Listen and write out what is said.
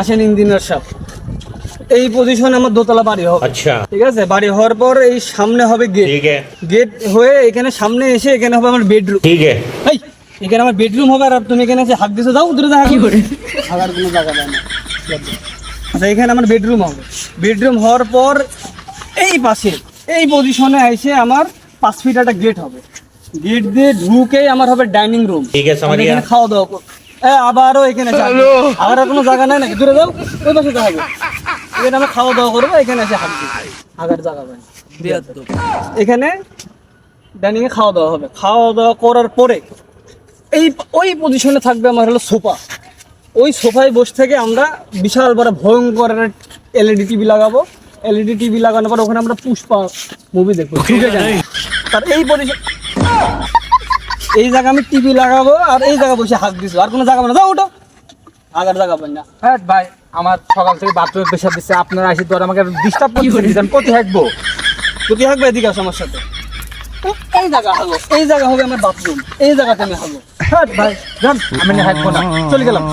আসেন ইঞ্জিনিয়ার সাহেব। এই পজিশন আমার দোতলা বাড়ি হবে। আচ্ছা। ঠিক আছে? বাড়ি হওয়ার পর এই সামনে হবে গেট গেট হয়ে এখানে সামনে এসে এখানে হবে আমার বেডরুম ঠিক আছে। এখানে আমার বেডরুম হবে আর তুমি এখানে এসে হাত দিছো যাও দূরে দেখা কি করে? হাগার কোনো জায়গা নাই আচ্ছা এখানে আমার বেডরুম হবে। বেডরুম হওয়ার পর এই পাশে এই পজিশনে এসে আমার পাঁচ ফিট একটা গেট হবে। গেট দিয়ে ঢুকে আমার হবে ডাইনিং রুম ঠিক আছে আমার এখানে খাওয়া দাওয়া আবারও এখানে যাব। আর কোনো জায়গা নাই নাকি? দূরে যাও ওই পাশে যাব এখানে আমরা খাওয়া দাওয়া করব এখানে এসে দিই আগার জায়গা পাই এখানে ডাইনিং এ খাওয়া দাওয়া হবে। খাওয়া দাওয়া করার পরে এই ওই পজিশনে থাকবে আমার হলো সোফা। ওই সোফায় বসে থেকে আমরা বিশাল বড় ভয়ঙ্কর এলইডি টিভি লাগাবো। এলইডি টিভি লাগানোর পর ওখানে আমরা পুষ্পা মুভি দেখব। ঢুকে যাই। তার এই পজিশন এই জায়গা আমি টিভি লাগাবো আর এই জায়গা বসে হাত দিছো। আর কোনো জায়গা না। যাও ওটো আগার জায়গা পাই না। হ্যাঁ ভাই আমার সকাল থেকে বাথরুমে পেশাব দিচ্ছে। আপনারা আসি আর আমাকে ডিস্টার্ব করতে দিচ্ছেন কোথায় থাকব কোথায় থাকবে এদিকে আসো আমার সাথে। এই- জায়গা হব এই জায়গা হবে আমার বাথরুম এই জায়গাতে আমি হব হ্যাঁ ভাই জান আমি হাঁকবো না। চলে গেলাম।